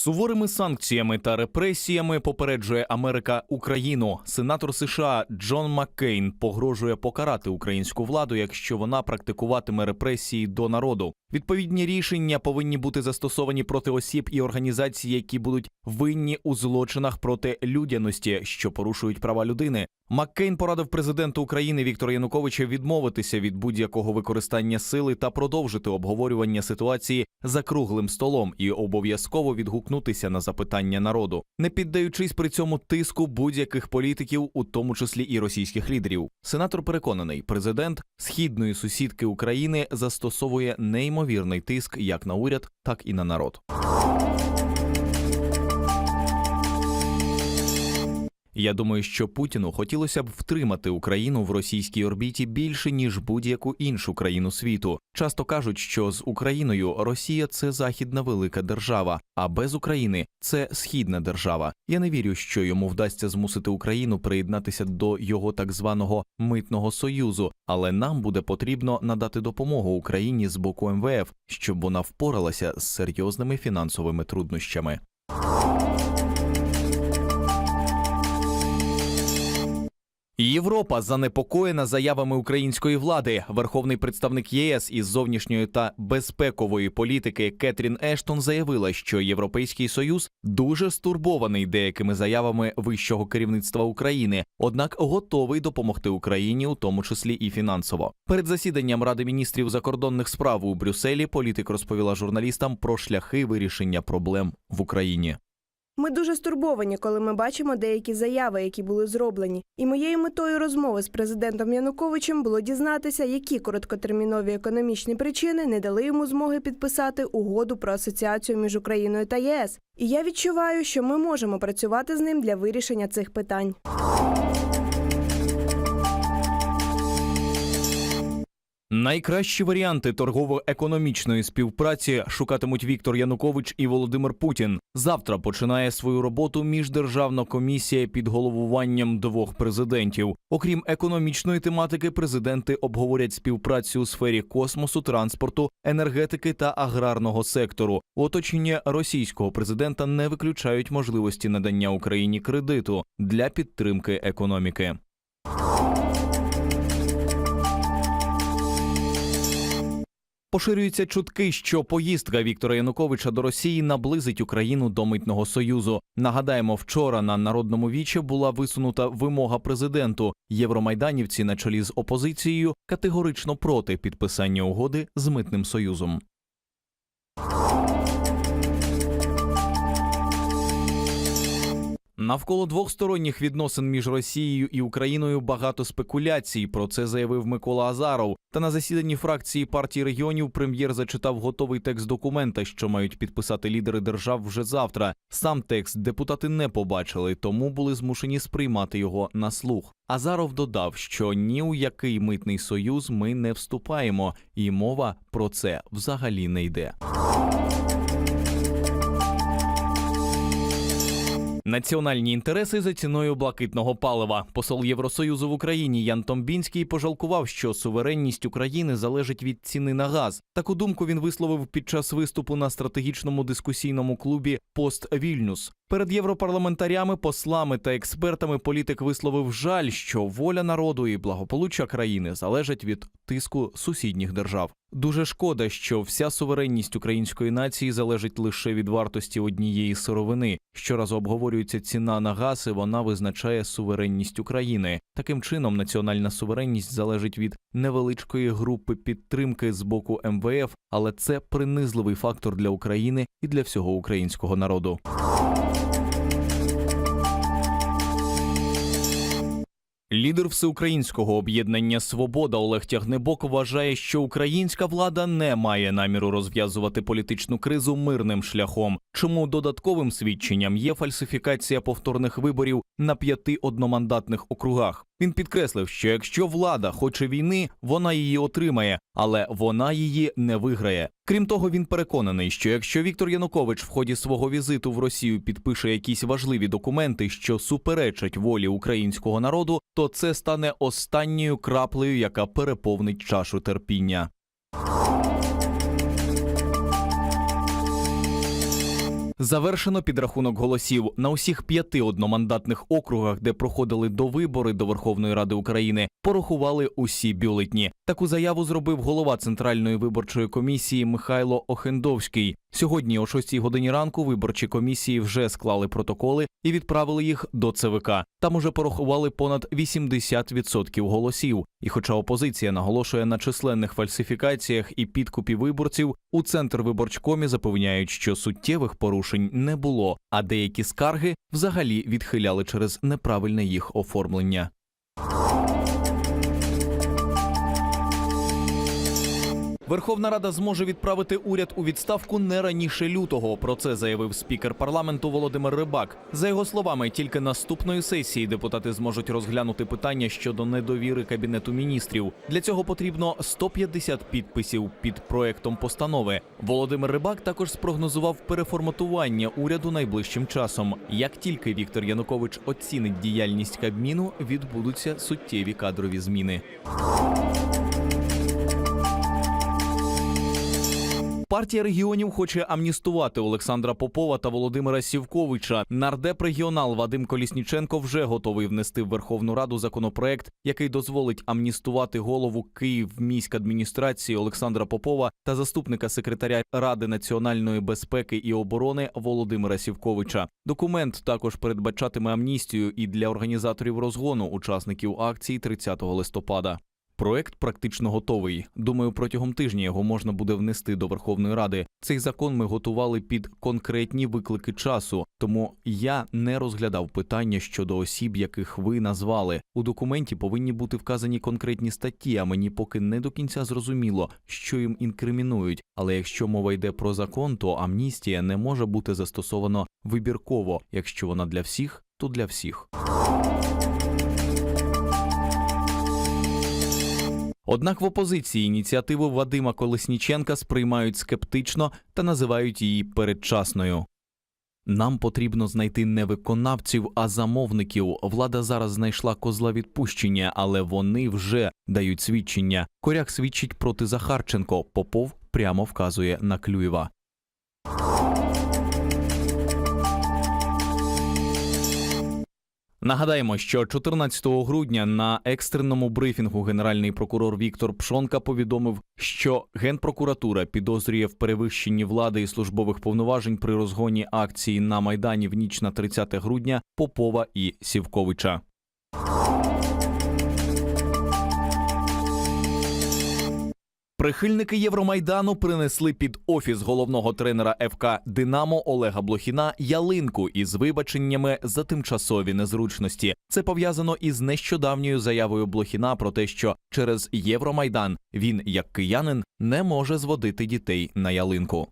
Суворими санкціями та репресіями попереджує Америка Україну. Сенатор США Джон Маккейн погрожує покарати українську владу, якщо вона практикуватиме репресії до народу. Відповідні рішення повинні бути застосовані проти осіб і організацій, які будуть винні у злочинах проти людяності, що порушують права людини. Маккейн порадив президенту України Віктору Януковича відмовитися від будь-якого використання сили та продовжити обговорювання ситуації за круглим столом і обов'язково відгукнутися на запитання народу, не піддаючись при цьому тиску будь-яких політиків, у тому числі і російських лідерів. Сенатор переконаний, президент східної сусідки України застосовує неймовірний тиск як на уряд, так і на народ. Я думаю, що Путіну хотілося б втримати Україну в російській орбіті більше ніж будь-яку іншу країну світу. Часто кажуть, що з Україною Росія це західна велика держава, а без України це східна держава. Я не вірю, що йому вдасться змусити Україну приєднатися до його так званого митного союзу, але нам буде потрібно надати допомогу Україні з боку МВФ, щоб вона впоралася з серйозними фінансовими труднощами. Європа занепокоєна заявами української влади. Верховний представник ЄС із зовнішньої та безпекової політики Кетрін Ештон заявила, що Європейський союз дуже стурбований деякими заявами вищого керівництва України, однак готовий допомогти Україні, у тому числі і фінансово. Перед засіданням Ради міністрів закордонних справ у Брюсселі політик розповіла журналістам про шляхи вирішення проблем в Україні. Ми дуже стурбовані, коли ми бачимо деякі заяви, які були зроблені. І моєю метою розмови з президентом Януковичем було дізнатися, які короткотермінові економічні причини не дали йому змоги підписати угоду про асоціацію між Україною та ЄС. І я відчуваю, що ми можемо працювати з ним для вирішення цих питань. Найкращі варіанти торгово-економічної співпраці шукатимуть Віктор Янукович і Володимир Путін. Завтра починає свою роботу міждержавна комісія під головуванням двох президентів. Окрім економічної тематики, президенти обговорять співпрацю у сфері космосу, транспорту, енергетики та аграрного сектору. У оточенні російського президента не виключають можливості надання Україні кредиту для підтримки економіки. Поширюються чутки, що поїздка Віктора Януковича до Росії наблизить Україну до митного союзу. Нагадаємо, вчора на народному вічі була висунута вимога президенту. Євромайданівці на чолі з опозицією категорично проти підписання угоди з митним союзом. Навколо двохсторонніх відносин між Росією і Україною багато спекуляцій. Про це заявив Микола Азаров. Та на засіданні фракції партії регіонів прем'єр зачитав готовий текст документа, що мають підписати лідери держав вже завтра. Сам текст депутати не побачили, тому були змушені сприймати його на слух. Азаров додав, що ні у який митний союз ми не вступаємо, і мова про це взагалі не йде. Національні інтереси за ціною блакитного палива. Посол Євросоюзу в Україні Ян Томбінський пожалкував, що суверенність України залежить від ціни на газ. Таку думку він висловив під час виступу на стратегічному дискусійному клубі Пост Вільнюс. Перед європарламентарями, послами та експертами політик висловив жаль, що воля народу і благополуччя країни залежать від тиску сусідніх держав. Дуже шкода, що вся суверенність української нації залежить лише від вартості однієї сировини. Щоразу обговорюється ціна на газ, і вона визначає суверенність України. Таким чином, національна суверенність залежить від невеличкої групи підтримки з боку МВФ, але це принизливий фактор для України і для всього українського народу. Лідер всеукраїнського об'єднання Свобода Олег Тягнебок вважає, що українська влада не має наміру розв'язувати політичну кризу мирним шляхом. Чому додатковим свідченням є фальсифікація повторних виборів на п'яти одномандатних округах. Він підкреслив, що якщо влада хоче війни, вона її отримає, але вона її не виграє. Крім того, він переконаний, що якщо Віктор Янукович в ході свого візиту в Росію підпише якісь важливі документи, що суперечать волі українського народу, то це стане останньою краплею, яка переповнить чашу терпіння. Завершено підрахунок голосів на усіх п'яти одномандатних округах, де проходили довибори до Верховної Ради України. Порахували усі бюлетні. Таку заяву зробив голова центральної виборчої комісії Михайло Охендовський. Сьогодні, о 6 годині ранку, виборчі комісії вже склали протоколи і відправили їх до ЦВК. Там уже порахували понад 80% голосів. І хоча опозиція наголошує на численних фальсифікаціях і підкупі виборців, у центр виборчкомі запевняють, що суттєвих порушень не було, а деякі скарги взагалі відхиляли через неправильне їх оформлення. Верховна Рада зможе відправити уряд у відставку не раніше лютого. Про це заявив спікер парламенту Володимир Рибак. За його словами, тільки наступної сесії депутати зможуть розглянути питання щодо недовіри кабінету міністрів. Для цього потрібно 150 підписів під проектом постанови. Володимир Рибак також спрогнозував переформатування уряду найближчим часом. Як тільки Віктор Янукович оцінить діяльність Кабміну, відбудуться суттєві кадрові зміни. Партія регіонів хоче амністувати Олександра Попова та Володимира Сівковича. Нардеп регіонал Вадим Колісніченко вже готовий внести в Верховну Раду законопроект, який дозволить амністувати голову Київміськадміністрації Олександра Попова та заступника секретаря Ради національної безпеки і оборони Володимира Сівковича. Документ також передбачатиме амністію і для організаторів розгону учасників акції 30 листопада. Проект практично готовий. Думаю, протягом тижня його можна буде внести до Верховної Ради. Цей закон ми готували під конкретні виклики часу, тому я не розглядав питання щодо осіб, яких ви назвали. У документі повинні бути вказані конкретні статті, а мені поки не до кінця зрозуміло, що їм інкримінують. Але якщо мова йде про закон, то амністія не може бути застосовано вибірково. Якщо вона для всіх, то для всіх. Однак в опозиції ініціативу Вадима Колесніченка сприймають скептично та називають її передчасною. Нам потрібно знайти не виконавців, а замовників. Влада зараз знайшла козла відпущення, але вони вже дають свідчення. Коряк свідчить проти Захарченко. Попов прямо вказує на Клюєва. Нагадаємо, що 14 грудня на екстреному брифінгу генеральний прокурор Віктор Пшонка повідомив, що генпрокуратура підозрює в перевищенні влади і службових повноважень при розгоні акції на майдані в ніч на 30 грудня Попова і Сівковича. Прихильники Євромайдану принесли під офіс головного тренера ФК Динамо Олега Блохіна ялинку із вибаченнями за тимчасові незручності. Це пов'язано із нещодавньою заявою Блохіна про те, що через Євромайдан він, як киянин, не може зводити дітей на ялинку.